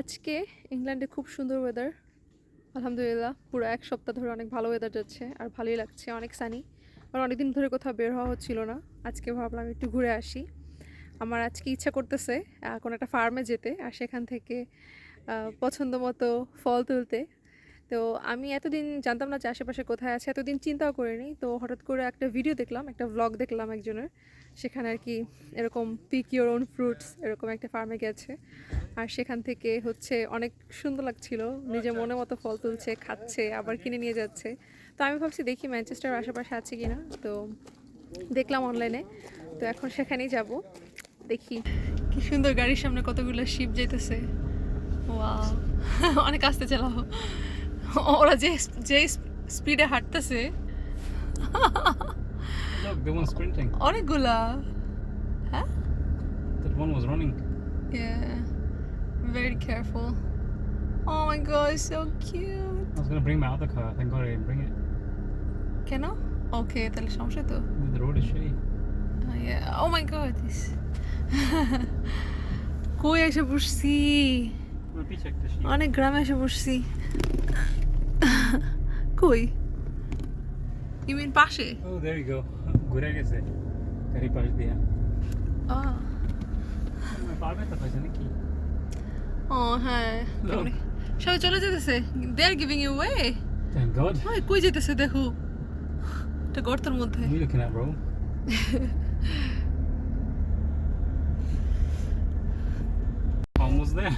আজকে ইংল্যান্ডে খুব সুন্দর ওয়েদার আলহামদুলিল্লাহ, পুরো এক সপ্তাহ ধরে অনেক ভালো ওয়েদার যাচ্ছে আর ভালোই লাগছে, অনেক সানি আর অনেকদিন ধরে কোথাও বের হওয়া হচ্ছিল না। আজকে ভাবলাম একটু ঘুরে আসি। আমার আজকে ইচ্ছা করতেছে কোনো একটা ফার্মে যেতে আর সেখান থেকে পছন্দ মতো ফল তুলতে। তো আমি এতদিন জানতাম না যে আশেপাশে কোথায় আছে এতদিন চিন্তাও করিনি। তো হঠাৎ করে একটা ভিডিও দেখলাম একটা ভ্লগ দেখলাম একজনের। সেখানে আর কি এরকম পিক ইউর ওন ফ্রুটস এরকম একটা ফার্মে গেছে। আর সেখান থেকে হচ্ছে অনেক সুন্দর লাগছিল। নিজের মনে মতো ফল তুলছে খাচ্ছে আবার কিনে নিয়ে যাচ্ছে। তো আমি ভাবছি দেখি ম্যানচেস্টার আশেপাশে আছে কিনা। তো দেখলাম অনলাইনে তো এখন সেখানেই যাব। দেখি কি সুন্দর গাড়ির সামনে কতগুলো শিপ যেতেছে ওয়াও অনেক আস্তে চালাও। ওরা যে যে স্পিডে হাঁটতেছে Look, the one sprinting. অনেকগুলা হ্যাঁ That one was running. Yeah, very careful. Oh my god, it's so cute. I was gonna bring my other car. Thank God I didn't bring it. কেন ওকে তাহলে সমস্যা তো The road is shitty. Uh, yeah. Oh my god, this. কই এসে বসছি অনেক গ্রামে এসে বসছি। কই? ইউ মিন পাশে? There you go. ঘুরে গেছে। গাড়ি পাশ দিয়া। আহ। পারবে তো পাইছে নাকি? ও হ্যাঁ. সবাই চলে যেতেছে। They are giving you way Thank God. ওই কই যেতেছে দেখো। এটা গর্তের মধ্যে। You looking at, bro? almost there.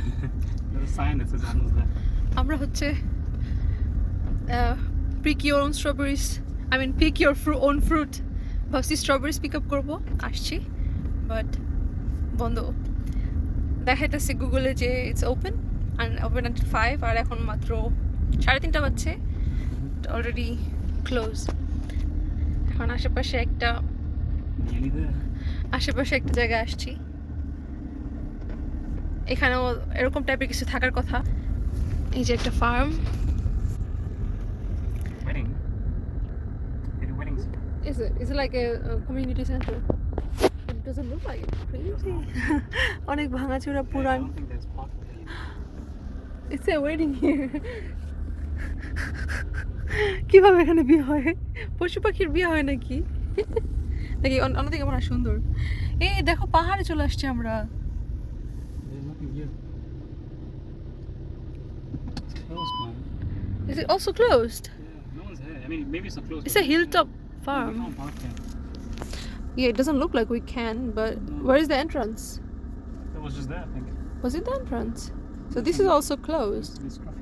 আমরা হচ্ছে pick your own strawberries I mean pick your ফ্রু own fruit ভাবছি স্ট্রবেরিজ পিক আপ করব। আসছি। বাট বন্ধ দেখাইতেছে গুগলে যে it's open and open until five আর এখন মাত্র সাড়ে তিনটা বাজছে। অলরেডি ক্লোজ এখন আশেপাশে একটা আশেপাশে একটা জায়গায় আসছি। এখানেও এরকম টাইপের কিছু থাকার কথা। এই যে একটা ফার্ম অনেক ভাঙা চূড়া পুরান। কীভাবে এখানে বিয়ে হয়? পশু পাখির বিয়ে হয় নাকি? নাকি অন্যদিকে আমার সুন্দর। এই দেখো পাহাড়ে চলে আসছি আমরা। There's nothing here. It's closed, man. Is it also closed? Yeah, no one's here. I mean, maybe it's not closed. It's but a hilltop We farm. can't park here. Yeah, it doesn't look like we can, but where is the entrance? That was just there, I think. Was it the entrance? So this is also closed. It's scruffy.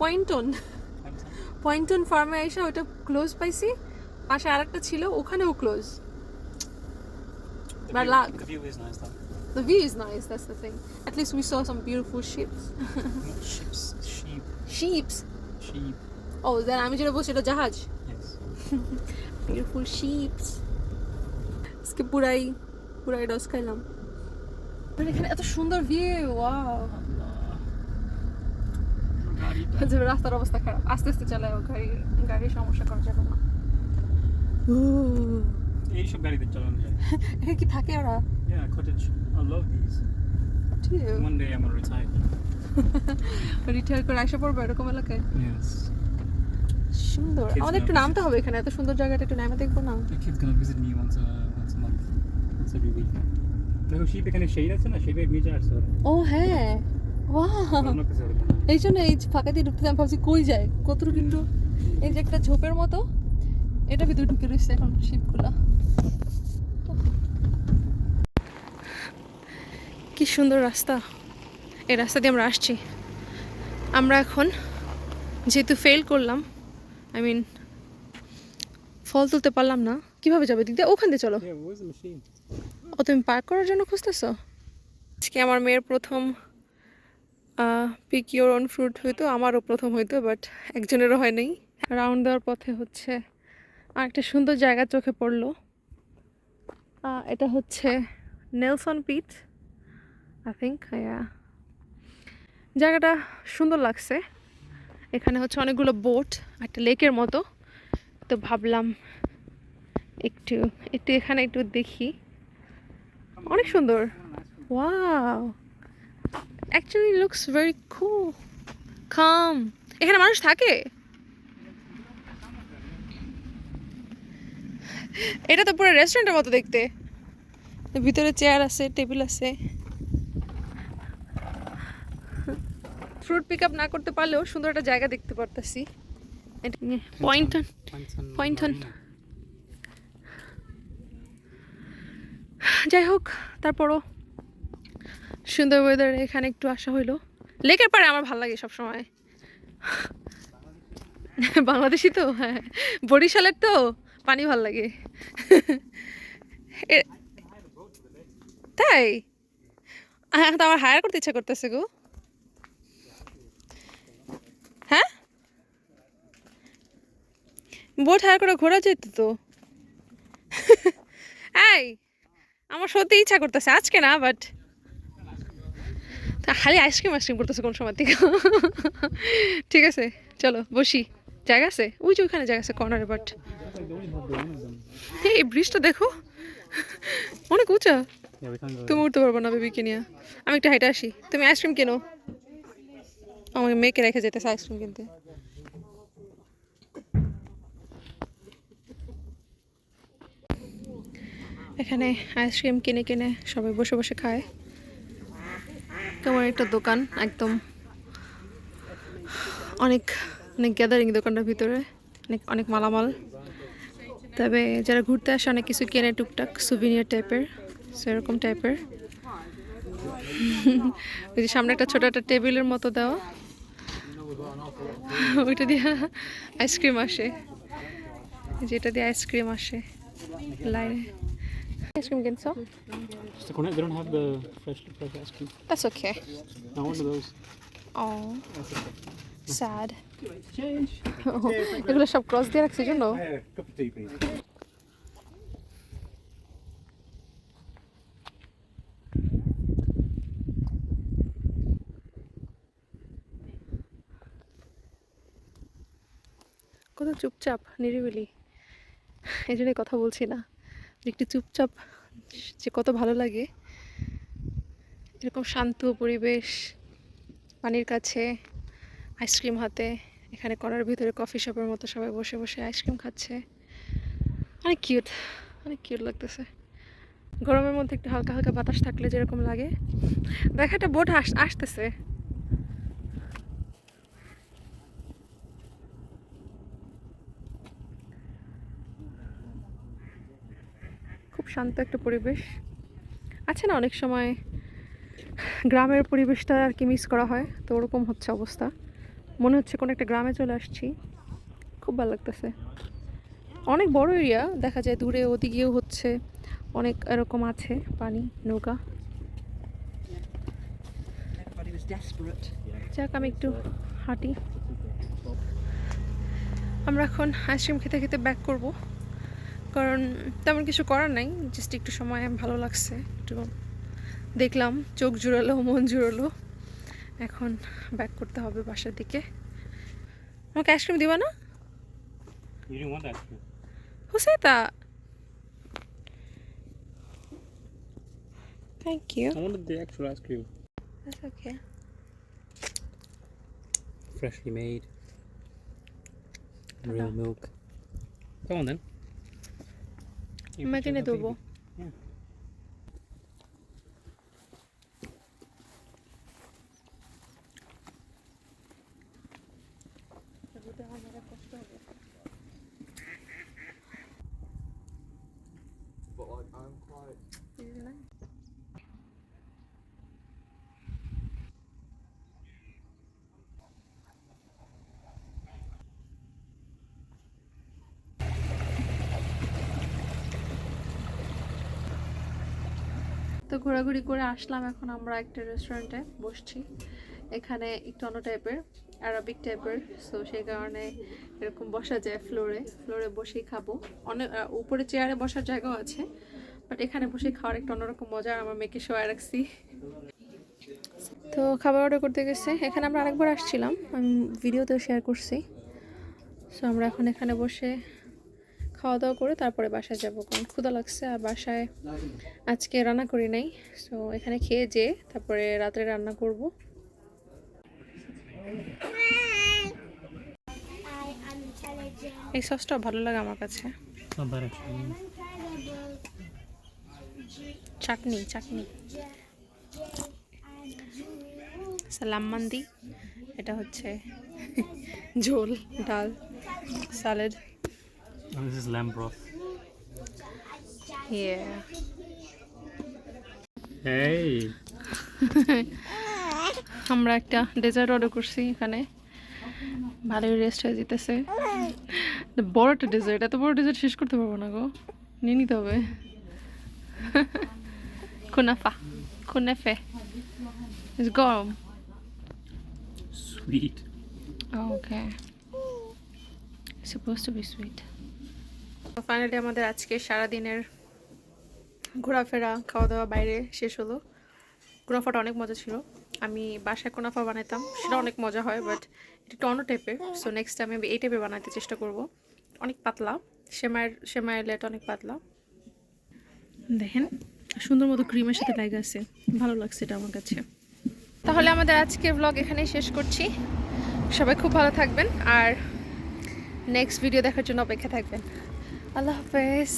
পয়েন্টন Thanks. পয়েন্টন ফার্মে এসে ওটা close পাইছি পাশে আরেকটা ছিল ওখানেও close The Bad view, luck. the view is nice that's the thing. At least we saw some beautiful ships. Ships, sheep. Sheeps. Sheep. Oh, then আমি যেটা বলছি এটা জাহাজ Yes. বিউটিফুল শিপস আজকে পুরাই পুরাই ডস খাইলাম এখানে এত সুন্দর ভিউ ওয়াও যে রাস্তার অবস্থা খারাপ আস্তে আস্তে চালাও গাড়ি গাড়ির সমস্যা করা যাবে না এইসব গাড়িতে চালানো যায় কি থাকে ওরা Yeah, cottage. I love these. One day I'm gonna retire. Retire করে আসা পড়বে এরকম এলাকায় Yes. সুন্দর আমাদের একটু নামতে হবে এখানে এত সুন্দর জায়গাটা একটু নামে দেখব না kid's gonna visit me once a once a month. Once every week. দেখো শিপ এখানে শেড আছে না শেডের নিচে আসছে ও হ্যাঁ। এই জন্য এই ফাঁকা দিয়ে ঢুকতে আমি ভাবছি কই যায় কতটুকু কিন্তু এই যে একটা ঝোপের মতো এটা ভিতরে ঢুকে রয়েছে এখন শিপগুলা কি সুন্দর রাস্তা। এই রাস্তা দিয়ে আমরা আসছি। আমরা এখন যেহেতু ফেল করলাম আই মিন ফল তুলতে পারলাম না। কীভাবে যাবে? দিক দিয়ে ওখান দিয়ে চলো? ও তুমি পার্ক করার জন্য খুঁজতেছো? আজকে আমার মেয়ের প্রথম পিক ইউর অন ফ্রুট হইতো আমারও প্রথম হইতো বাট একজনেরও হয় নাই। রাউন্ড দেওয়ার পথে হচ্ছে আর একটা সুন্দর জায়গা চোখে পড়ল। এটা হচ্ছে নেলসন পিট আই থিঙ্ক জায়গাটা সুন্দর লাগছে। এখানে হচ্ছে অনেকগুলো বোট, একটা লেকের মতো। তো ভাবলাম একটু একটু এখানে একটু দেখি। অনেক সুন্দর। Wow actually looks very cool. Calm. এখানে মানুষ থাকে? এটা তো পুরো রেস্টুরেন্টের মতো দেখতে। ভিতরে চেয়ার আছে টেবিল আছে। ফ্রুট পিক আপ না করতে পারলেও সুন্দর একটা জায়গা দেখতে পারতাছি. যাই হোক, তারপরও সুন্দর ওয়েদার এখানে একটু আসা হইল। লেকের পাড়ে আমার ভালো লাগে সবসময়। বাংলাদেশি তো? হ্যাঁ। বরিশালের তো? পানি ভালো লাগে। তাই? হ্যাঁ তো আমার হায়ার করতে ইচ্ছা করতেছে গো। হ্যাঁ? বোট হায়ার করে ঘোরা যেত তো। এই, আমার সত্যি ইচ্ছা করতেছে, আজকে না বাট খালি আইসক্রিম আইসক্রিম করতেছে কোন সময় থেকে? ঠিক আছে, চলো, বসি। জায়গা আছে? ওই যে ওইখানে জায়গা আছে কর্নারে বাট এই ব্রিজটা দেখো। অনেক উঁচা। তুমি উঠতে পারব না বেবিকে নিয়ে। আমি একটু হাইটে আসি। তুমি আইসক্রিম কেনো? আমাকে মেয়েকে রেখে যেতেছে আইসক্রিম কিনতে। এখানে আইসক্রিম কিনে কিনে সবাই বসে বসে খায়। কেমন একটা দোকান, একদম। অনেক অনেক গ্যাদারিং দোকানটার ভিতরে অনেক অনেক মালামাল তবে যারা ঘুরতে আসে অনেক কিছু কেনে টুকটাক সুভিনিয়ার টাইপের সেরকম টাইপের ওই যে সামনে একটা ছোট একটা টেবিলের মতো দেওয়া ওইটা দিয়ে আইসক্রিম আসে যেটা দিয়ে আইসক্রিম আসে লাইনে আইসক্রিম কিনছো Just the cornet, they don't have the fresh, fresh ice cream. That's okay. I order those. Oh, sad. এগুলো সব ক্রস দিয়ে রাখছি জন্য please. কত চুপচাপ নিরিবিলি। এই জন্যই কথা বলছি না। যে একটু চুপচাপ যে কত ভালো লাগে। এরকম শান্ত পরিবেশ পানির কাছে আইসক্রিম হাতে। এখানে করার ভিতরে কফি শপের মতো সবাই বসে বসে আইসক্রিম খাচ্ছে। অনেক কিউট অনেক কিউট লাগতেছে। গরমের মধ্যে একটু হালকা হালকা বাতাস থাকলে যেরকম লাগে। দেখা একটা বোট আস, আসতেছে। খুব শান্ত একটা পরিবেশ। আছে না অনেক সময় গ্রামের পরিবেশটা আর কি মিস করা হয়, তো ওরকম হচ্ছে অবস্থা। মনে হচ্ছে কোনো একটা গ্রামে চলে আসছি। খুব ভালো লাগতেছে। অনেক বড় এরিয়া, দেখা যায় দূরে ওদিকেও হচ্ছে অনেক এরকম আছে, পানি, নৌকা. যাক, আমি একটু হাঁটি। আমরা এখন আইসক্রিম খেতে খেতে ব্যাক করব। কারণ তেমন কিছু করার নাই জাস্ট একটু সময়, ভালো লাগছে। একটু দেখলাম, চোখ জুড়ালো, মন জুড়ালো। এখন ব্যাক করতে হবে বাসার দিকে। আমাকে আইসক্রিম দিবা না? হোসাই তা thank you freshly made real milk কেমন দেন আমি কিনে দেবো তো ঘোরাঘুরি করে আসলাম এখন আমরা একটা রেস্টুরেন্টে বসছি। এখানে একটু অন্য টাইপের অ্যারাবিক টাইপের সো সেই কারণে এরকম বসা যায় ফ্লোরে ফ্লোরে বসেই খাব। অনেক উপরে চেয়ারে বসার জায়গাও আছে বাট এখানে বসে খাওয়ার একটা অন্যরকম মজা আমার মেয়েকে শোয়া রাখছি। তো খাবার অর্ডার করতে গেছে। এখানে আমরা আরেকবার আসছিলাম। আমি ভিডিওতেও শেয়ার করছি। সো আমরা এখন এখানে বসে খাওয়া দাওয়া করে তারপরে বাসায় যাব কারণ ক্ষুধা লাগছে আর বাসায় আজকে রান্না করি নাই সো এখানে খেয়ে যেয়ে তারপরে রাত্রে রান্না করব. এই সসটা ভালো লাগে আমার কাছে. চাটনি চাটনি সালাম মান্দি, এটা হচ্ছে ঝোল, ডাল salad And this is lamb broth. ইয়ে Hey. আমরা একটা ডেজার্ট অর্ডার করছি এখানে। ভালোই রেস্ট হয়ে যেতেছে। বড় একটা ডেজার্ট এত বড় ডেজার্ট শেষ করতে পারব না গো। নিয়ে নিতে হবে। কুনাফা কুনেফে। গরম। Sweet. Okay suppose to be sweet finally আমাদের আজকে সারা দিনের ঘোরাফেরা খাওয়া দাওয়া বাইরে শেষ হলো। কুনাফাটা অনেক মজা ছিল। আমি বাসায় কুনাফা বানাতাম সেটা অনেক মজা হয় বাট এটা অন্য টাইপের সো নেক্সট টাইম আমি এই টাইপের বানাতে চেষ্টা করব। অনেক পাতলা, সেমাইয়ের সেমাইয়ের লেট অনেক পাতলা। দেখেন, সুন্দর মতো ক্রিমের সাথে লাগে আছে। ভালো লাগছে এটা আমার কাছে। তাহলে আমাদের আজকের ব্লগ এখানেই শেষ করছি। সবাই খুব ভালো থাকবেন, আর নেক্সট ভিডিও দেখার জন্য অপেক্ষা থাকবেন। আল্লাহ হাফেজ।